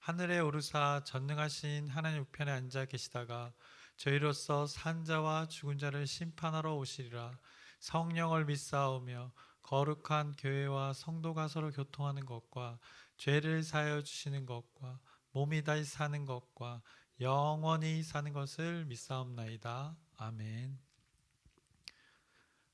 하늘에 오르사 전능하신 하나님 우편에 앉아 계시다가 저희로서 산 자와 죽은 자를 심판하러 오시리라 성령을 믿사오며 거룩한 교회와 성도가 서로 교통하는 것과 죄를 사하여 주시는 것과 몸이 다시 사는 것과 영원히 사는 것을 믿사옵나이다. 아멘.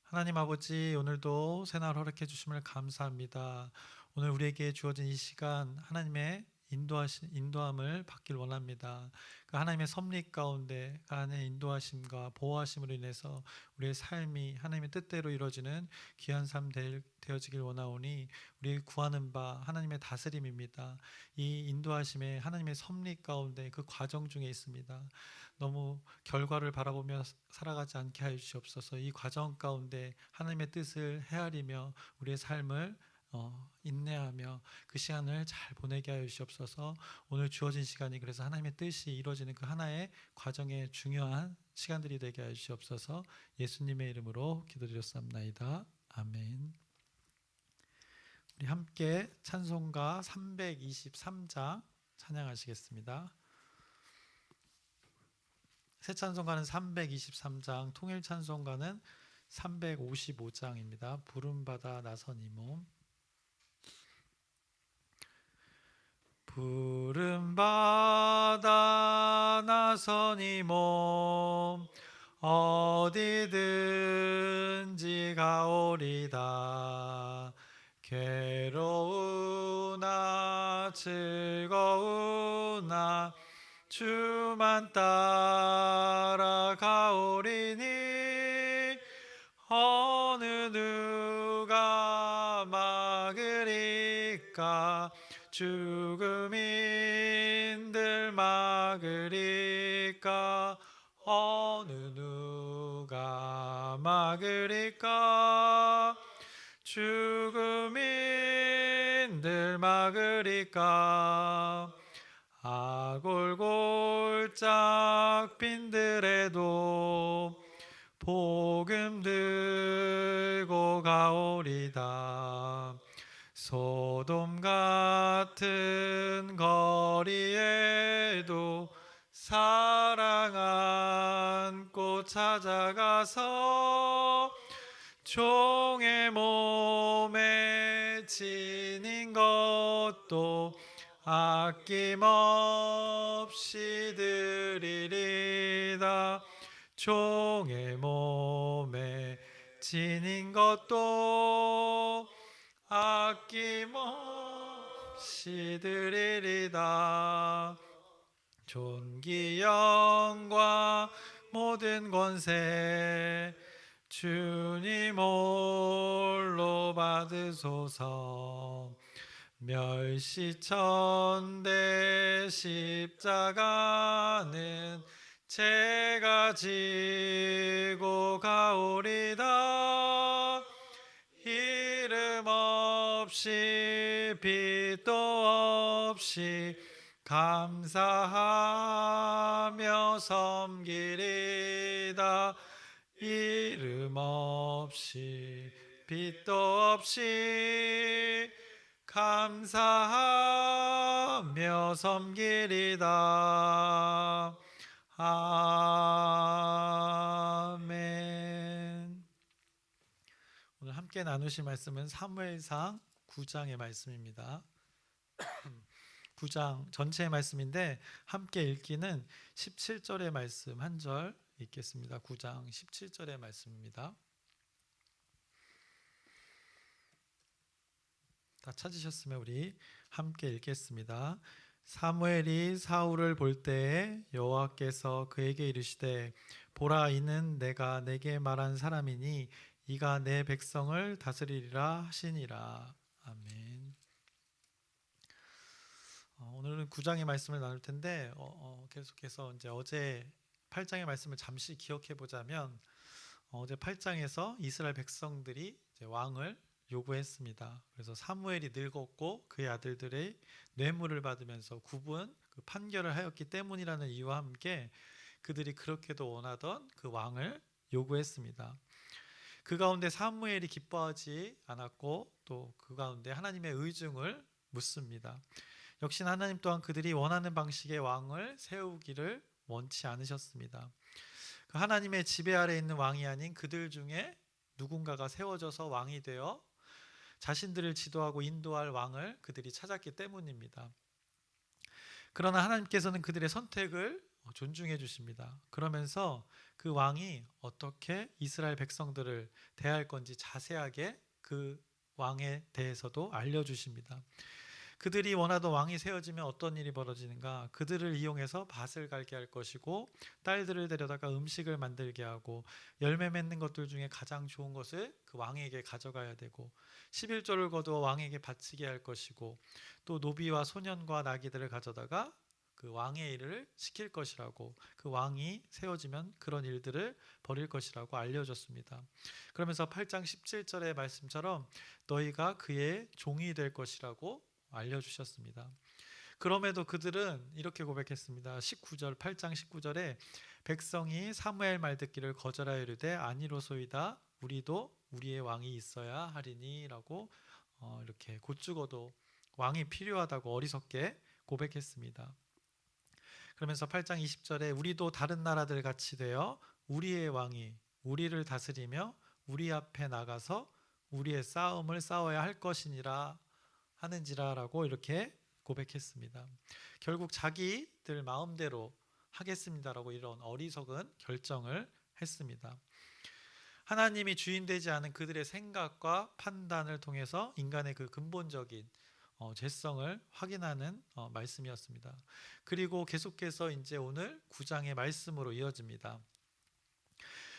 하나님 아버지 오늘도 새날 허락해 주심을 감사합니다. 오늘 우리에게 주어진 이 시간 하나님의 인도하신 인도함을 받길 원합니다. 그 하나님의 섭리 가운데 그 하나님의 인도하심과 보호하심으로 인해서 우리의 삶이 하나님의 뜻대로 이루어지는 귀한 삶 되- 되어지길 원하오니 우리 구하는 바 하나님의 다스림입니다. 이 인도하심에 하나님의 섭리 가운데 그 과정 중에 있습니다. 너무 결과를 바라보며 살아가지 않게 하여 주시옵소서. 이 과정 가운데 하나님의 뜻을 헤아리며 우리의 삶을 어, 인내하며 그 시간을 잘 보내게 하여 주시옵소서. 오늘 주어진 시간이 그래서 하나님의 뜻이 이루어지는 그 하나의 과정의 중요한 시간들이 되게 하여 주시옵소서. 예수님의 이름으로 기도드렸습니다. 아멘. 우리 함께 찬송가 323장 찬양하시겠습니다. 새 찬송가는 323장, 통일 찬송가는 355장입니다. 부름받아 나선 이 몸. 부름받아 나선 이 몸 어디든지 가오리다. 괴로우나 즐거우나 주만 따라가오리니 죽음인들 막으리까? 어느 누가 막으리까? 죽음인들 막으리까? 아골골짝 빈들에도 복음 들고 가오리다 소돔 같은 거리에도 사랑 안고 찾아가서 종의 몸에 지닌 것도 아낌없이 드리리다. 종의 몸에 지닌 것도 아낌없이 드리리다. 존귀 영과 모든 권세 주님 홀로 받으소서. 멸시천대 십자가는 제가 지고 가오리다 없이 빛도 없이 감사하며 섬기리다. 이름 없이 빛도 없이 감사하며 섬기리다. 아멘. 오늘 함께 나누실 말씀은 사무엘상 9장의 말씀입니다 9장 전체의 말씀인데 함께 읽기는 17절의 말씀 한 절 읽겠습니다. 9장 17절의 말씀입니다. 다 찾으셨으면 우리 함께 읽겠습니다. 사무엘이 사울을 볼 때에 여호와께서 그에게 이르시되 보라 이는 내가 내게 말한 사람이니 이가 내 백성을 다스리리라 하시니라. 아멘. 어, 오늘은 오늘 9장의 말씀을 나눌 텐데 어, 어, 계속해서 이제 어제 8장의 말씀을 잠시 기억해 보자면 어, 어제 8장에서 이스라엘 백성들이 왕을 요구했습니다. 그래서 사무엘이 늙었고 그의 아들들의 뇌물을 받으면서 구분 그 판결을 하였기 때문이라는 이유와 함께 그들이 그렇게도 원하던 그 왕을 요구했습니다. 그 가운데 사무엘이 기뻐하지 않았고 또 그 가운데 하나님의 의중을 묻습니다. 역시나 하나님 또한 그들이 원하는 방식의 왕을 세우기를 원치 않으셨습니다. 그 하나님의 지배 아래 있는 왕이 아닌 그들 중에 누군가가 세워져서 왕이 되어 자신들을 지도하고 인도할 왕을 그들이 찾았기 때문입니다. 그러나 하나님께서는 그들의 선택을 존중해 주십니다. 그러면서 그 왕이 어떻게 이스라엘 백성들을 대할 건지 자세하게 그 왕에 대해서도 알려 주십니다. 그들이 원하던 왕이 세워지면 어떤 일이 벌어지는가? 그들을 이용해서 밭을 갈게 할 것이고 딸들을 데려다가 음식을 만들게 하고 열매 맺는 것들 중에 가장 좋은 것을 그 왕에게 가져가야 되고 11조를 거두어 왕에게 바치게 할 것이고 또 노비와 소년과 나귀들을 가져다가 그 왕의 일을 시킬 것이라고 그 왕이 세워지면 그런 일들을 벌일 것이라고 알려줬습니다. 그러면서 8장 17절의 말씀처럼 너희가 그의 종이 될 것이라고 알려주셨습니다. 그럼에도 그들은 이렇게 고백했습니다. 19절 8장 19절에 백성이 사무엘 말 듣기를 거절하여 이르되 아니로소이다 우리도 우리의 왕이 있어야 하리니라고 어, 이렇게 곧 죽어도 왕이 필요하다고 어리석게 고백했습니다. 그러면서 8장 20절에 우리도 다른 나라들 같이 되어 우리의 왕이 우리를 다스리며 우리 앞에 나가서 우리의 싸움을 싸워야 할 것이니라 하는지라라고 이렇게 고백했습니다. 결국 자기들 마음대로 하겠습니다라고 이런 어리석은 결정을 했습니다. 하나님이 주인 되지 않은 그들의 생각과 판단을 통해서 인간의 그 근본적인 어, 죄성을 확인하는 어, 말씀이었습니다. 그리고 계속해서 이제 오늘 9장의 말씀으로 이어집니다.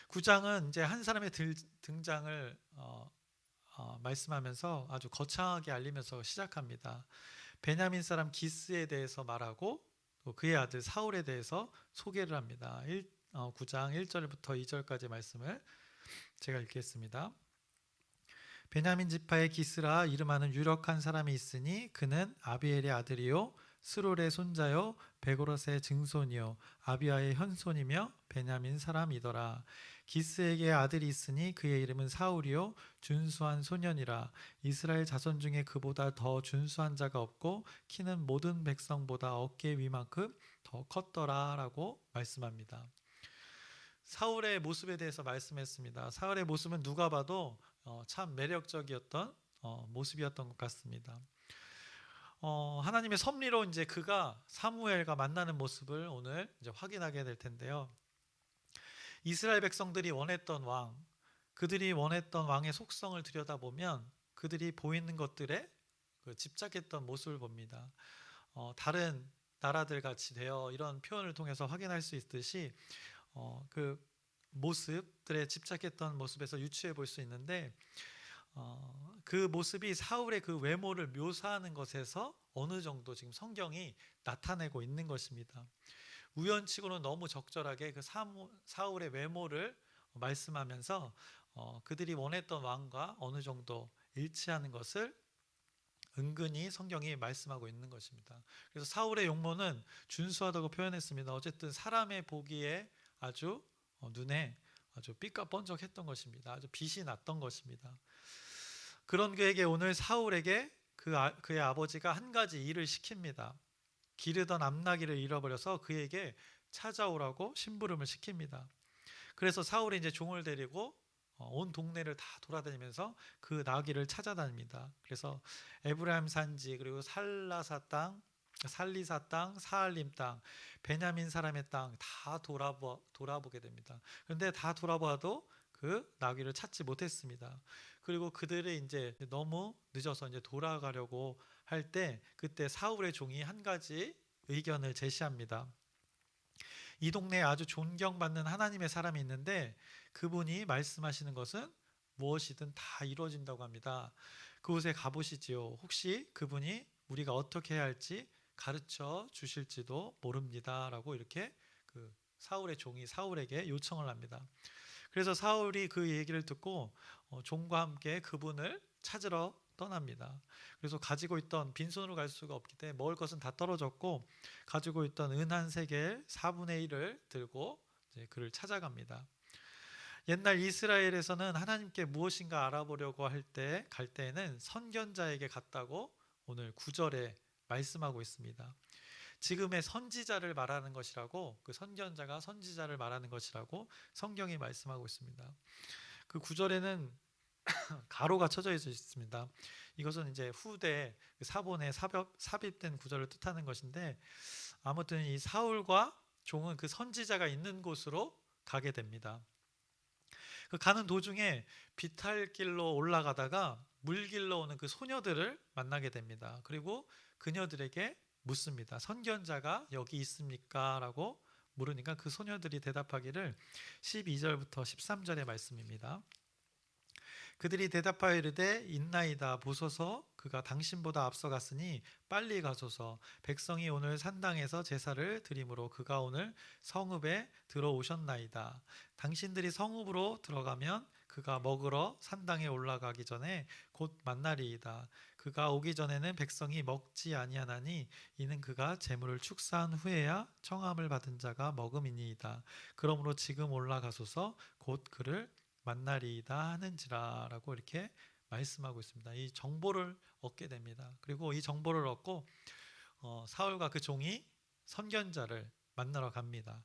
9장은 이제 한 사람의 들, 등장을 어, 어, 말씀하면서 아주 거창하게 알리면서 시작합니다. 베냐민 사람 기스에 대해서 말하고 또 그의 아들 사울에 대해서 소개를 합니다. 1, 어, 9장 1절부터 2절까지 말씀을 제가 읽겠습니다. 베냐민 지파의 기스라 이름하는 유력한 사람이 있으니 그는 아비엘의 아들이요 스롤의 손자요 베고롯의 증손이요 아비아의 현손이며 베냐민 사람이더라 기스에게 아들이 있으니 그의 이름은 사울이요 준수한 소년이라 이스라엘 자손 중에 그보다 더 준수한 자가 없고 키는 모든 백성보다 어깨 위만큼 더 컸더라라고 말씀합니다. 사울의 모습에 대해서 말씀했습니다. 사울의 모습은 누가 봐도 어, 참 매력적이었던 어, 모습이었던 것 같습니다. 어, 하나님의 섭리로 이제 그가 사무엘과 만나는 모습을 오늘 이제 확인하게 될 텐데요. 이스라엘 백성들이 원했던 왕, 그들이 원했던 왕의 속성을 들여다보면 그들이 보이는 것들에 그 집착했던 모습을 봅니다. 어, 다른 나라들 같이 되어 이런 표현을 통해서 확인할 수 있듯이 어, 그 모습들에 집착했던 모습에서 유추해 볼 수 있는데 어, 그 모습이 사울의 그 외모를 묘사하는 것에서 어느 정도 지금 성경이 나타내고 있는 것입니다. 우연치고는 너무 적절하게 그 사무, 사울의 외모를 말씀하면서 어, 그들이 원했던 왕과 어느 정도 일치하는 것을 은근히 성경이 말씀하고 있는 것입니다. 그래서 사울의 용모는 준수하다고 표현했습니다. 어쨌든 사람의 보기에 아주 어, 눈에 아주 삐까번쩍했던 것입니다. 아주 빛이 났던 것입니다. 그런 그에게 오늘 사울에게 그 아, 그의 아버지가 한 가지 일을 시킵니다. 기르던 암나귀를 잃어버려서 그에게 찾아오라고 심부름을 시킵니다. 그래서 사울이 이제 종을 데리고 어, 온 동네를 다 돌아다니면서 그 나귀를 찾아다닙니다. 그래서 에브라임 산지 그리고 살라사 땅, 살리사 땅, 사알림 땅, 베냐민 사람의 땅 다 돌아보 돌아보게 됩니다. 그런데 다 돌아봐도 그 나귀를 찾지 못했습니다. 그리고 그들이 이제 너무 늦어서 이제 돌아가려고 할 때 그때 사울의 종이 한 가지 의견을 제시합니다. 이 동네에 아주 존경받는 하나님의 사람이 있는데 그분이 말씀하시는 것은 무엇이든 다 이루어진다고 합니다. 그곳에 가보시지요. 혹시 그분이 우리가 어떻게 해야 할지 가르쳐 주실지도 모릅니다라고 이렇게 그 사울의 종이 사울에게 요청을 합니다. 그래서 사울이 그 얘기를 듣고 어, 종과 함께 그분을 찾으러 떠납니다. 그래서 가지고 있던 빈손으로 갈 수가 없기 때문에 먹을 것은 다 떨어졌고 가지고 있던 은 한 세겔 4분의 1을 들고 그를 찾아갑니다. 옛날 이스라엘에서는 하나님께 무엇인가 알아보려고 할 때 갈 때에는 선견자에게 갔다고 오늘 9절에 말씀하고 있습니다. 지금의 선지자를 말하는 것이라고 그 선견자가 선지자를 말하는 것이라고 성경이 말씀하고 있습니다. 그 구절에는 가로가 쳐져 있습니다. 이것은 이제 후대 그 사본에 삽입, 삽입 된 구절을 뜻하는 것인데 아무튼 이 사울과 종은 그 선지자가 있는 곳으로 가게 됩니다. 그 가는 도중에 비탈길로 올라가다가 물길로 오는 그 소녀들을 만나게 됩니다. 그리고 그녀들에게 묻습니다. 선견자가 여기 있습니까? 라고 물으니까 그 소녀들이 대답하기를 12절부터 13절의 말씀입니다. 그들이 대답하여 이르되 있나이다 보소서 그가 당신보다 앞서갔으니 빨리 가소서 백성이 오늘 산당에서 제사를 드림으로 그가 오늘 성읍에 들어오셨나이다 당신들이 성읍으로 들어가면 그가 먹으러 산당에 올라가기 전에 곧 만나리이다 그가 오기 전에는 백성이 먹지 아니하나니 이는 그가 재물을 축사한 후에야 청함을 받은 자가 먹음이니이다 그러므로 지금 올라가소서 곧 그를 만나리이다 하는지라라고 이렇게 말씀하고 있습니다. 이 정보를 얻게 됩니다. 그리고 이 정보를 얻고 어, 사울과 그 종이 선견자를 만나러 갑니다.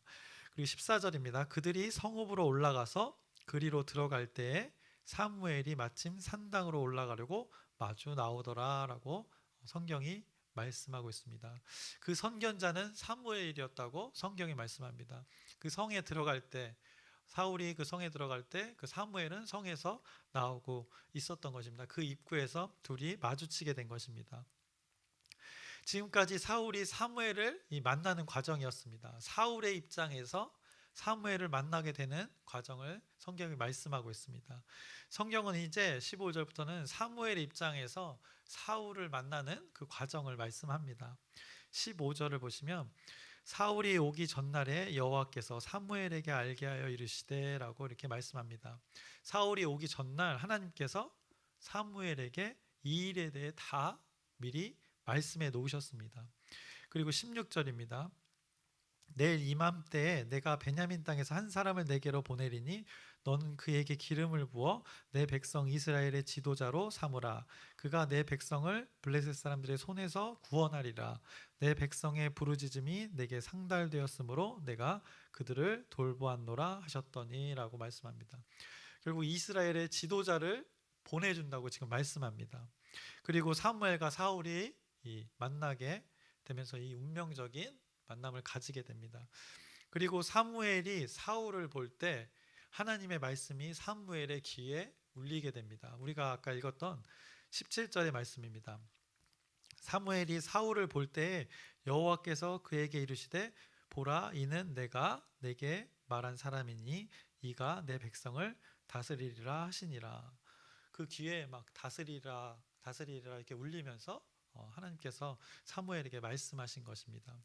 그리고 14절입니다. 그들이 성읍으로 올라가서 그리로 들어갈 때에 사무엘이 마침 산당으로 올라가려고 마주 나오더라라고 성경이 말씀하고 있습니다. 그 선견자는 사무엘이었다고 성경이 말씀합니다. 그 성에 들어갈 때 사울이 그 성에 들어갈 때 그 사무엘은 성에서 나오고 있었던 것입니다. 그 입구에서 둘이 마주치게 된 것입니다. 지금까지 사울이 사무엘을 만나는 과정이었습니다. 사울의 입장에서 사무엘을 만나게 되는 과정을 성경이 말씀하고 있습니다. 성경은 이제 15절부터는 사무엘 입장에서 사울을 만나는 그 과정을 말씀합니다. 15절을 보시면 사울이 오기 전날에 여호와께서 사무엘에게 알게 하여 이르시되라고 이렇게 말씀합니다. 사울이 오기 전날 하나님께서 사무엘에게 이 일에 대해 다 미리 말씀해 놓으셨습니다. 그리고 16절입니다. 내일 이맘때에 내가 베냐민 땅에서 한 사람을 내게로 보내리니 너는 그에게 기름을 부어 내 백성 이스라엘의 지도자로 삼으라 그가 내 백성을 블레셋 사람들의 손에서 구원하리라 내 백성의 부르짖음이 내게 상달되었으므로 내가 그들을 돌보았노라 하셨더니라고 말씀합니다. 결국 이스라엘의 지도자를 보내준다고 지금 말씀합니다. 그리고 사무엘과 사울이 만나게 되면서 이 운명적인 만남을 가지게 됩니다. 그리고 사무엘이 사울을 볼 때 하나님의 말씀이 사무엘의 귀에 울리게 됩니다. 우리가 아까 읽었던 17절의 말씀입니다. 사무엘이 사울을 볼 때에 여호와께서 그에게 이르시되 보라 이는 내가 내게 말한 사람이니 이가 내 백성을 다스리리라 하시니라. 그 귀에 막 다스리라 다스리라 이렇게 울리면서 어, 하나님께서 사무엘에게 말씀하신 것입니다.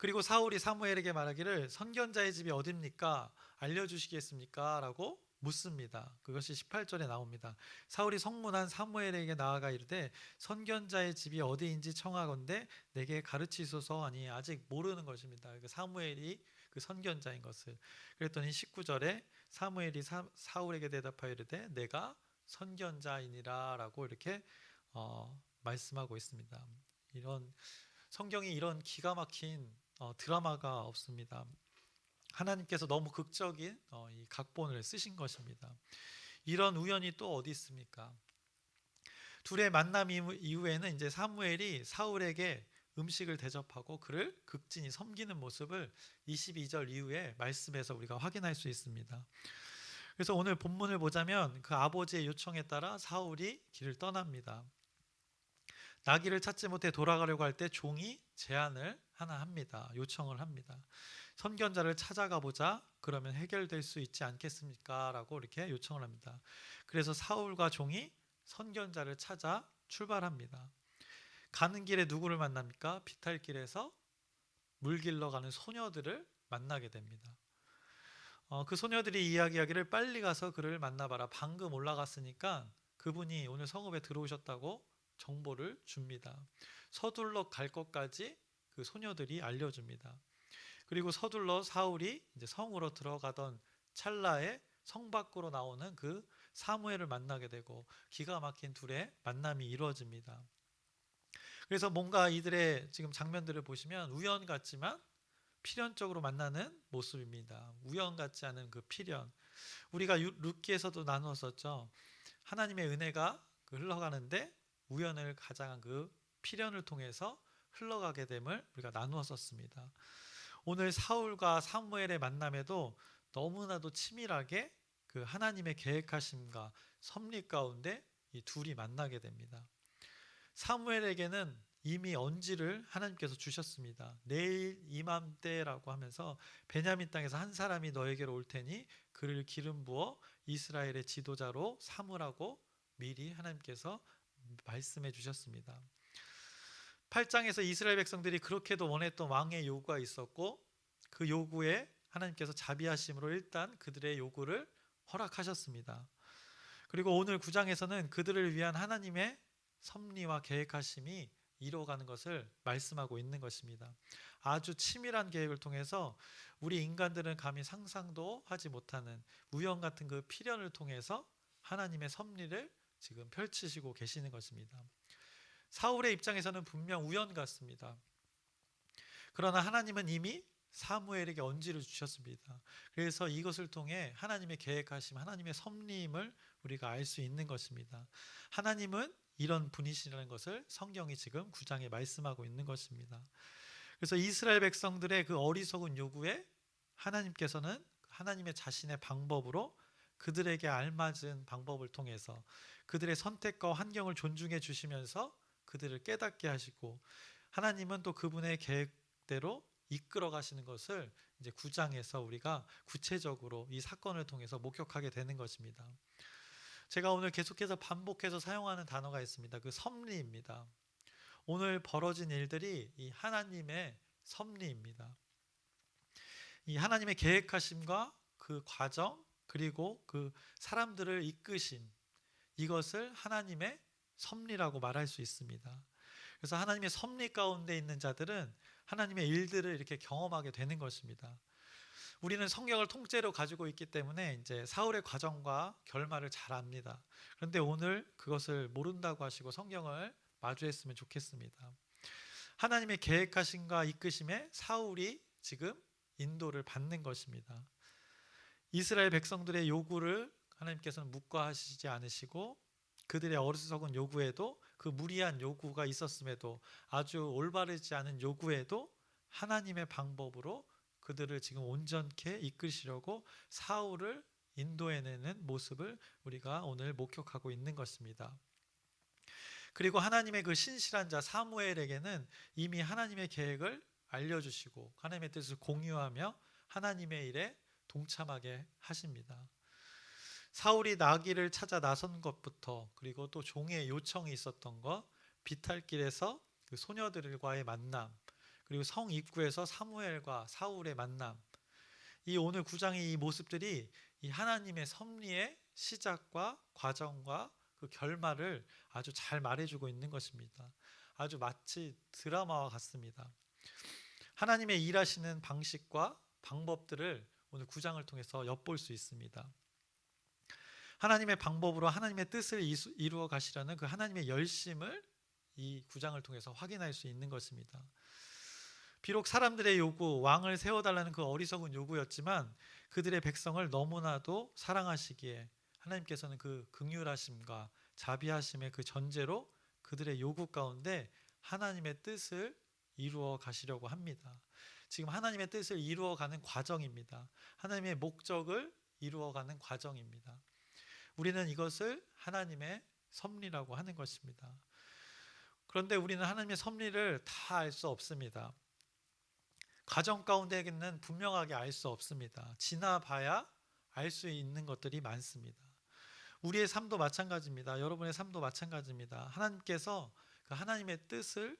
그리고 사울이 사무엘에게 말하기를 선견자의 집이 어딥니까? 알려주시겠습니까? 라고 묻습니다. 그것이 18절에 나옵니다. 사울이 성문한 사무엘에게 나아가 이르되 선견자의 집이 어디인지 청하건대 내게 가르치소서 하니 아직 모르는 것입니다. 그 사무엘이 그 선견자인 것을 그랬더니 19절에 사무엘이 사, 사울에게 대답하여 이르되 내가 선견자이니라라고 이렇게 어, 말씀하고 있습니다. 이런 성경이 이런 기가 막힌 어, 드라마가 없습니다. 하나님께서 너무 극적인 어, 이 각본을 쓰신 것입니다. 이런 우연이 또 어디 있습니까? 둘의 만남 이후에는 이제 사무엘이 사울에게 음식을 대접하고 그를 극진히 섬기는 모습을 22절 이후에 말씀에서 우리가 확인할 수 있습니다. 그래서 오늘 본문을 보자면 그 아버지의 요청에 따라 사울이 길을 떠납니다. 나귀를 찾지 못해 돌아가려고 할 때 종이 제안을 하나 합니다. 요청을 합니다. 선견자를 찾아가 보자. 그러면 해결될 수 있지 않겠습니까? 라고 이렇게 요청을 합니다. 그래서 사울과 종이 선견자를 찾아 출발합니다. 가는 길에 누구를 만납니까? 비탈길에서 물 길러 가는 소녀들을 만나게 됩니다. 어, 그 소녀들이 이야기하기를 빨리 가서 그를 만나봐라. 방금 올라갔으니까 그분이 오늘 성읍에 들어오셨다고 정보를 줍니다. 서둘러 갈 것까지 그 소녀들이 알려줍니다. 그리고 서둘러 사울이 이제 성으로 들어가던 찰나에 성 밖으로 나오는 그 사무엘을 만나게 되고 기가 막힌 둘의 만남이 이루어집니다. 그래서 뭔가 이들의 지금 장면들을 보시면 우연 같지만 필연적으로 만나는 모습입니다. 우연 같지 않은 그 필연. 우리가 유- 룻기에서도 나누었었죠. 하나님의 은혜가 그 흘러가는데 우연을 가장한 그 필연을 통해서 흘러가게 됨을 우리가 나누었었습니다. 오늘 사울과 사무엘의 만남에도 너무나도 치밀하게 그 하나님의 계획하심과 섭리 가운데 이 둘이 만나게 됩니다. 사무엘에게는 이미 언지를 하나님께서 주셨습니다. 내일 이맘때라고 하면서 베냐민 땅에서 한 사람이 너에게로 올 테니 그를 기름 부어 이스라엘의 지도자로 삼으라고 미리 하나님께서 말씀해 주셨습니다. 8장에서 이스라엘 백성들이 그렇게도 원했던 왕의 요구가 있었고 그 요구에 하나님께서 자비하심으로 일단 그들의 요구를 허락하셨습니다. 그리고 오늘 9장에서는 그들을 위한 하나님의 섭리와 계획하심이 이루어가는 것을 말씀하고 있는 것입니다. 아주 치밀한 계획을 통해서 우리 인간들은 감히 상상도 하지 못하는 우연 같은 그 필연을 통해서 하나님의 섭리를 지금 펼치시고 계시는 것입니다. 사울의 입장에서는 분명 우연 같습니다. 그러나 하나님은 이미 사무엘에게 언지를 주셨습니다. 그래서 이것을 통해 하나님의 계획하심, 하나님의 섭리임을 우리가 알 수 있는 것입니다. 하나님은 이런 분이시라는 것을 성경이 지금 9장에 말씀하고 있는 것입니다. 그래서 이스라엘 백성들의 그 어리석은 요구에 하나님께서는 하나님의 자신의 방법으로 그들에게 알맞은 방법을 통해서 그들의 선택과 환경을 존중해 주시면서 그들을 깨닫게 하시고 하나님은 또 그분의 계획대로 이끌어 가시는 것을 이제 9장에서 우리가 구체적으로 이 사건을 통해서 목격하게 되는 것입니다. 제가 오늘 계속해서 반복해서 사용하는 단어가 있습니다. 그 섭리입니다. 오늘 벌어진 일들이 이 하나님의 섭리입니다. 이 하나님의 계획하심과 그 과정 그리고 그 사람들을 이끄심 이것을 하나님의 섭리라고 말할 수 있습니다. 그래서 하나님의 섭리 가운데 있는 자들은 하나님의 일들을 이렇게 경험하게 되는 것입니다. 우리는 성경을 통째로 가지고 있기 때문에 이제 사울의 과정과 결말을 잘 압니다. 그런데 오늘 그것을 모른다고 하시고 성경을 마주했으면 좋겠습니다. 하나님의 계획하심과 이끄심에 사울이 지금 인도를 받는 것입니다. 이스라엘 백성들의 요구를 하나님께서는 묵과하시지 않으시고 그들의 어리석은 요구에도 그 무리한 요구가 있었음에도 아주 올바르지 않은 요구에도 하나님의 방법으로 그들을 지금 온전케 이끄시려고 사울을 인도해내는 모습을 우리가 오늘 목격하고 있는 것입니다. 그리고 하나님의 그 신실한 자 사무엘에게는 이미 하나님의 계획을 알려주시고 하나님의 뜻을 공유하며 하나님의 일에 동참하게 하십니다. 사울이 나귀를 찾아 나선 것부터 그리고 또 종의 요청이 있었던 것, 비탈길에서 그 소녀들과의 만남, 그리고 성 입구에서 사무엘과 사울의 만남, 이 오늘 구장의 이 모습들이 이 하나님의 섭리의 시작과 과정과 그 결말을 아주 잘 말해주고 있는 것입니다. 아주 마치 드라마와 같습니다. 하나님의 일하시는 방식과 방법들을 오늘 구장을 통해서 엿볼 수 있습니다. 하나님의 방법으로 하나님의 뜻을 이루어 가시려는 그 하나님의 열심을 이 구장을 통해서 확인할 수 있는 것입니다. 비록 사람들의 요구, 왕을 세워달라는 그 어리석은 요구였지만 그들의 백성을 너무나도 사랑하시기에 하나님께서는 그 긍휼하심과 자비하심의 그 전제로 그들의 요구 가운데 하나님의 뜻을 이루어 가시려고 합니다. 지금 하나님의 뜻을 이루어 가는 과정입니다. 하나님의 목적을 이루어 가는 과정입니다. 우리는 이것을 하나님의 섭리라고 하는 것입니다. 그런데 우리는 하나님의 섭리를 다 알 수 없습니다. 가정 가운데는 분명하게 알 수 없습니다. 지나봐야 알 수 있는 것들이 많습니다. 우리의 삶도 마찬가지입니다. 여러분의 삶도 마찬가지입니다. 하나님께서 그 하나님의 뜻을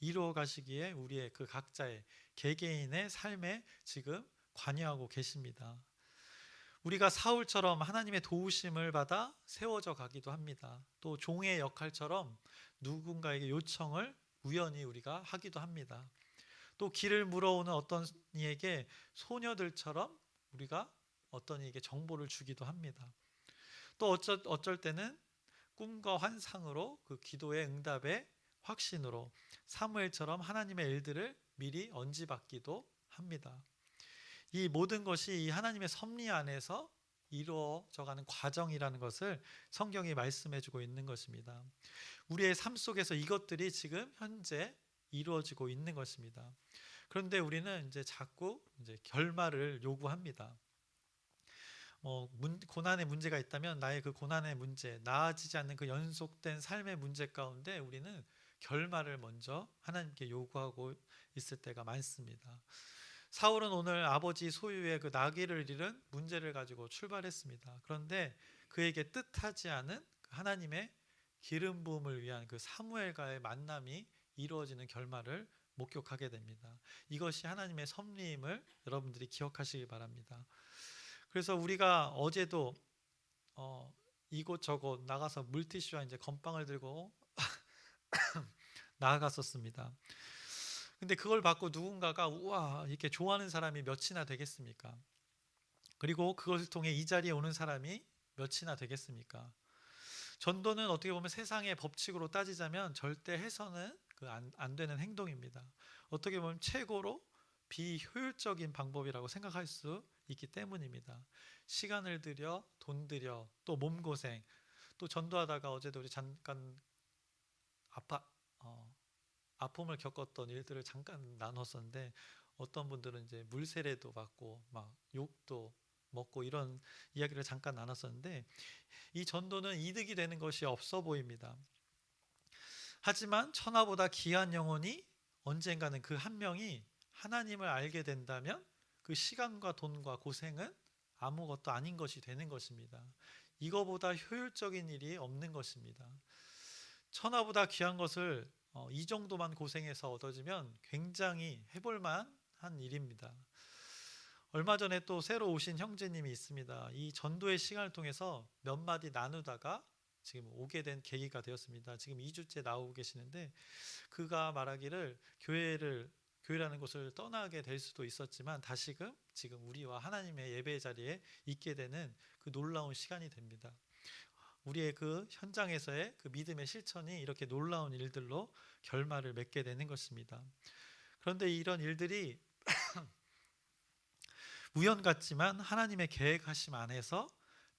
이루어 가시기에 우리의 그 각자의 개개인의 삶에 지금 관여하고 계십니다. 우리가 사울처럼 하나님의 도우심을 받아 세워져 가기도 합니다. 또 종의 역할처럼 누군가에게 요청을 우연히 우리가 하기도 합니다. 또 길을 물어오는 어떤 이에게 소녀들처럼 우리가 어떤 이에게 정보를 주기도 합니다. 또 어쩔, 어쩔 때는 꿈과 환상으로 그 기도의 응답의 확신으로 사무엘처럼 하나님의 일들을 미리 언지받기도 합니다. 이 모든 것이 이 하나님의 섭리 안에서 이루어져가는 과정이라는 것을 성경이 말씀해주고 있는 것입니다. 우리의 삶 속에서 이것들이 지금 현재 이루어지고 있는 것입니다. 그런데 우리는 이제 자꾸 이제 결말을 요구합니다. 뭐 문, 고난의 문제가 있다면 나의 그 고난의 문제, 나아지지 않는 그 연속된 삶의 문제 가운데 우리는 결말을 먼저 하나님께 요구하고 있을 때가 많습니다. 사울은 오늘 아버지 소유의 그 나귀를 잃은 문제를 가지고 출발했습니다. 그런데 그에게 뜻하지 않은 하나님의 기름 부음을 위한 그 사무엘과의 만남이 이루어지는 결말을 목격하게 됩니다. 이것이 하나님의 섭리임을 여러분들이 기억하시기 바랍니다. 그래서 우리가 어제도 어, 이곳저곳 나가서 물티슈와 이제 건빵을 들고 나아갔었습니다. 근데 그걸 받고 누군가가 우와 이렇게 좋아하는 사람이 몇이나 되겠습니까? 그리고 그것을 통해 이 자리에 오는 사람이 몇이나 되겠습니까? 전도는 어떻게 보면 세상의 법칙으로 따지자면 절대 해서는 그 안 안 되는 행동입니다. 어떻게 보면 최고로 비효율적인 방법이라고 생각할 수 있기 때문입니다. 시간을 들여 돈 들여 또 몸 고생 또 전도하다가 어제도 우리 잠깐 아파 어, 아픔을 겪었던 일들을 잠깐 나눴었는데 어떤 분들은 이제 물세례도 받고 막 욕도 먹고 이런 이야기를 잠깐 나눴었는데 이 전도는 이득이 되는 것이 없어 보입니다. 하지만 천하보다 귀한 영혼이 언젠가는 그 한 명이 하나님을 알게 된다면 그 시간과 돈과 고생은 아무것도 아닌 것이 되는 것입니다. 이거보다 효율적인 일이 없는 것입니다. 천하보다 귀한 것을 어, 이 정도만 고생해서 얻어지면 굉장히 해볼만 한 일입니다. 얼마 전에 또 새로 오신 형제님이 있습니다. 이 전도의 시간을 통해서 몇 마디 나누다가 지금 오게 된 계기가 되었습니다. 지금 2주째 나오고 계시는데 그가 말하기를 교회를 교회라는 곳을 떠나게 될 수도 있었지만 다시금 지금 우리와 하나님의 예배 자리에 있게 되는 그 놀라운 시간이 됩니다. 우리의 그 현장에서의 그 믿음의 실천이 이렇게 놀라운 일들로 결말을 맺게 되는 것입니다. 그런데 이런 일들이 우연 같지만 하나님의 계획하심 안에서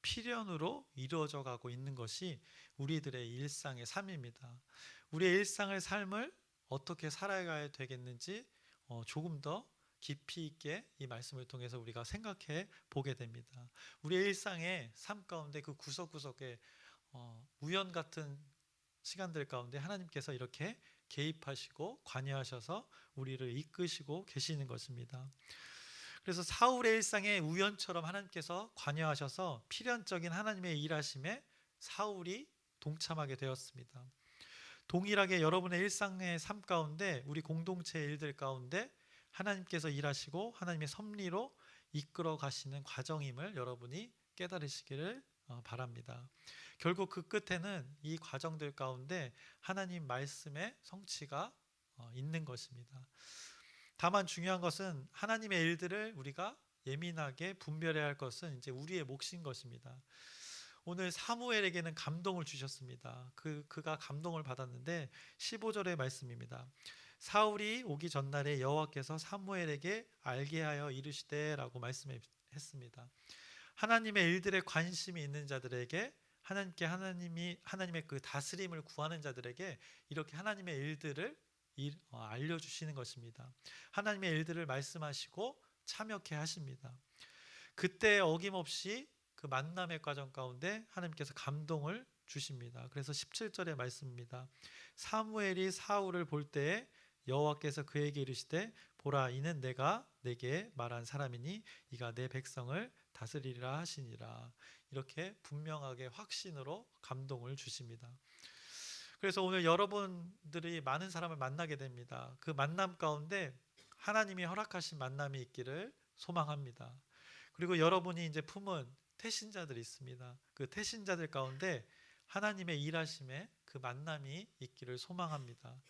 필연으로 이루어져 가고 있는 것이 우리들의 일상의 삶입니다. 우리의 일상의 삶을 어떻게 살아가야 되겠는지 어, 조금 더 깊이 있게 이 말씀을 통해서 우리가 생각해 보게 됩니다. 우리의 일상의 삶 가운데 그 구석구석에 어, 우연 같은 시간들 가운데 하나님께서 이렇게 개입하시고 관여하셔서 우리를 이끄시고 계시는 것입니다. 그래서 사울의 일상에 우연처럼 하나님께서 관여하셔서 필연적인 하나님의 일하심에 사울이 동참하게 되었습니다. 동일하게 여러분의 일상의 삶 가운데 우리 공동체 일들 가운데 하나님께서 일하시고 하나님의 섭리로 이끌어 가시는 과정임을 여러분이 깨달으시기를 어, 바랍니다. 결국 그 끝에는 이 과정들 가운데 하나님 말씀의 성취가 어, 있는 것입니다. 다만 중요한 것은 하나님의 일들을 우리가 예민하게 분별해야 할 것은 이제 우리의 몫인 것입니다. 오늘 사무엘에게는 감동을 주셨습니다. 그 그가 감동을 받았는데 15절의 말씀입니다. 사울이 오기 전날에 여호와께서 사무엘에게 알게 하여 이르시되라고 말씀했습니다. 하나님의 일들에 관심이 있는 자들에게 하나님께 하나님이 하나님의 그 다스림을 구하는 자들에게 이렇게 하나님의 일들을 어, 알려주시는 것입니다. 하나님의 일들을 말씀하시고 참여케 하십니다. 그때 어김없이 그 만남의 과정 가운데 하나님께서 감동을 주십니다. 그래서 17절의 말씀입니다. 사무엘이 사울을 볼 때에 여호와께서 그에게 이르시되 보라 이는 내가 내게 말한 사람이니 이가 내 백성을 다스리리라 하시니라. 이렇게 분명하게 확신으로 감동을 주십니다. 그래서 오늘 여러분들이 많은 사람을 만나게 됩니다. 그 만남 가운데 하나님이 허락하신 만남이 있기를 소망합니다. 그리고 여러분이 이제 품은 태신자들이 있습니다. 그 태신자들 가운데 하나님의 일하심에 그 만남이 있기를 소망합니다.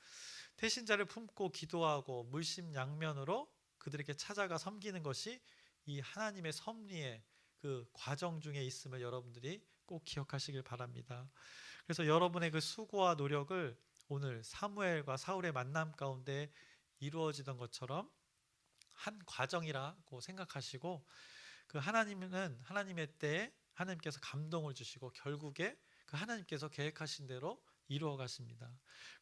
태신자를 품고 기도하고 물심양면으로 그들에게 찾아가 섬기는 것이 이 하나님의 섭리의 그 과정 중에 있음을 여러분들이 꼭 기억하시길 바랍니다. 그래서 여러분의 그 수고와 노력을 오늘 사무엘과 사울의 만남 가운데 이루어지던 것처럼 한 과정이라고 생각하시고 그 하나님은 하나님의 때에 하나님께서 감동을 주시고 결국에 그 하나님께서 계획하신 대로 이루어 가십니다.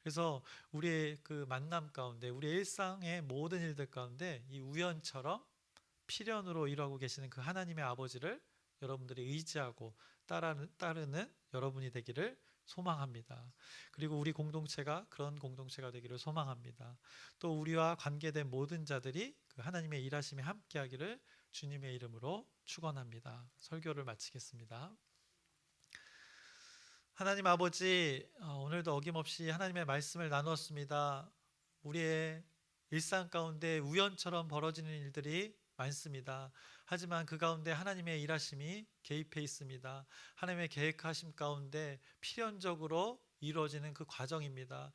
그래서 우리의 그 만남 가운데 우리의 일상의 모든 일들 가운데 이 우연처럼 필연으로 일하고 계시는 그 하나님의 아버지를 여러분들이 의지하고 따르는, 따르는 여러분이 되기를 소망합니다. 그리고 우리 공동체가 그런 공동체가 되기를 소망합니다. 또 우리와 관계된 모든 자들이 그 하나님의 일하심에 함께하기를 주님의 이름으로 축원합니다. 설교를 마치겠습니다. 하나님 아버지 어, 오늘도 어김없이 하나님의 말씀을 나누었습니다. 우리의 일상 가운데 우연처럼 벌어지는 일들이 많습니다. 하지만 그 가운데 하나님의 일하심이 개입해 있습니다. 하나님의 계획하심 가운데 필연적으로 이루어지는 그 과정입니다.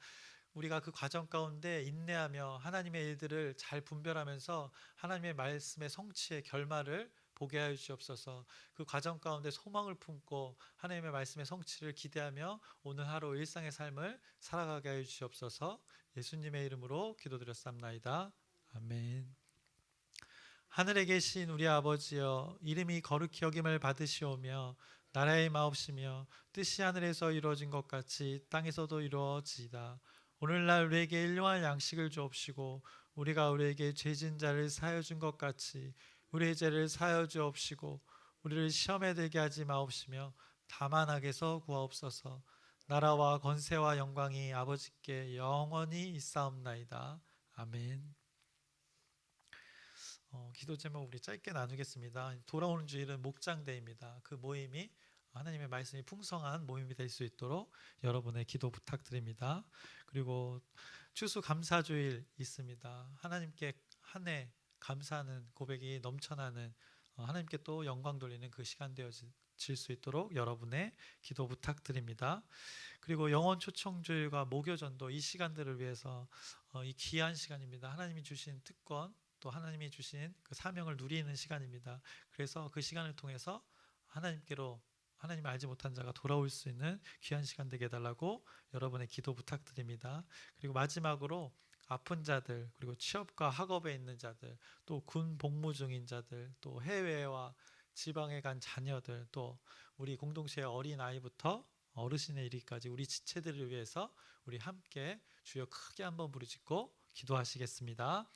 우리가 그 과정 가운데 인내하며 하나님의 일들을 잘 분별하면서 하나님의 말씀의 성취의 결말을 보게 하여 주옵소서. 그 과정 가운데 소망을 품고 하나님의 말씀의 성취를 기대하며 오늘 하루 일상의 삶을 살아가게 하여 주옵소서. 예수님의 이름으로 기도드렸습나이다. 아멘. 하늘에 계신 우리 아버지여 이름이 거룩히 여김을 받으시오며 나라의 마옵시며 뜻이 하늘에서 이루어진 것 같이 땅에서도 이루어지이다. 오늘날 우리에게 일용할 양식을 주옵시고 우리가 우리에게 죄진 자를 사여 준 것 같이 우리의 죄를 사여 주옵시고 우리를 시험에 들게 하지 마옵시며 다만 악에서 구하옵소서. 나라와 권세와 영광이 아버지께 영원히 있사옵나이다. 아멘. 어, 기도 제목 우리 짧게 나누겠습니다. 돌아오는 주일은 목장대입니다. 그 모임이 하나님의 말씀이 풍성한 모임이 될 수 있도록 여러분의 기도 부탁드립니다. 그리고 추수 감사주일 있습니다. 하나님께 한해 감사하는 고백이 넘쳐나는 어, 하나님께 또 영광 돌리는 그 시간 되어질 수 있도록 여러분의 기도 부탁드립니다. 그리고 영원 초청주일과 목요 전도 이 시간들을 위해서 어, 이 귀한 시간입니다. 하나님이 주신 특권 또 하나님이 주신 그 사명을 누리는 시간입니다. 그래서 그 시간을 통해서 하나님께로 하나님 알지 못한 자가 돌아올 수 있는 귀한 시간 되게 해달라고 여러분의 기도 부탁드립니다. 그리고 마지막으로 아픈 자들 그리고 취업과 학업에 있는 자들 또 군 복무 중인 자들 또 해외와 지방에 간 자녀들 또 우리 공동체의 어린 아이부터 어르신의 이르기까지 우리 지체들을 위해서 우리 함께 주여 크게 한번 부르짖고 기도하시겠습니다.